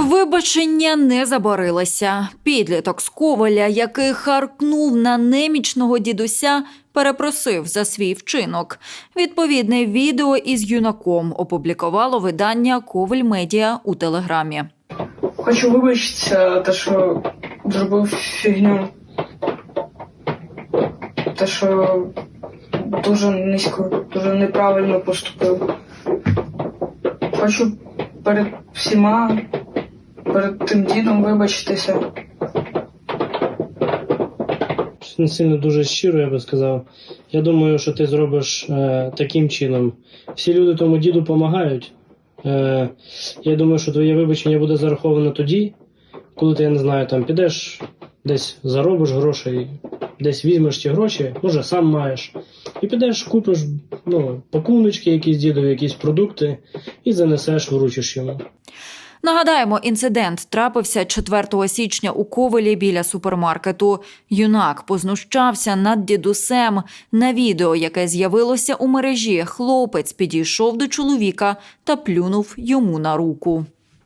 Вибачення не заборилися. Підліток з Коваля, який харкнув на немічного дідуся, перепросив за свій вчинок. Відповідне відео із юнаком опублікувало видання Коваль Медіа у телеграмі. Хочу вибачитися, те, що зробив фігню. Те, що дуже низько, дуже неправильно поступив. Хочу перед всіма, перед тим дідом вибачитися. не сильно дуже щиро, я би сказав. Я думаю, що ти зробиш е, таким чином. Всі люди тому діду допомагають. Е, я думаю, що твоє вибачення буде зараховано тоді, коли ти, я не знаю, там підеш, десь заробиш грошей, десь візьмеш ті гроші, може сам маєш, і підеш, купиш ну, пакуночки, якісь дідові, якісь продукти, і занесеш, вручиш йому. Нагадаємо, інцидент трапився 4 січня у Ковелі біля супермаркету. Юнак познущався над дідусем. На відео, яке з'явилося у мережі, хлопець підійшов до чоловіка та плюнув йому на руку.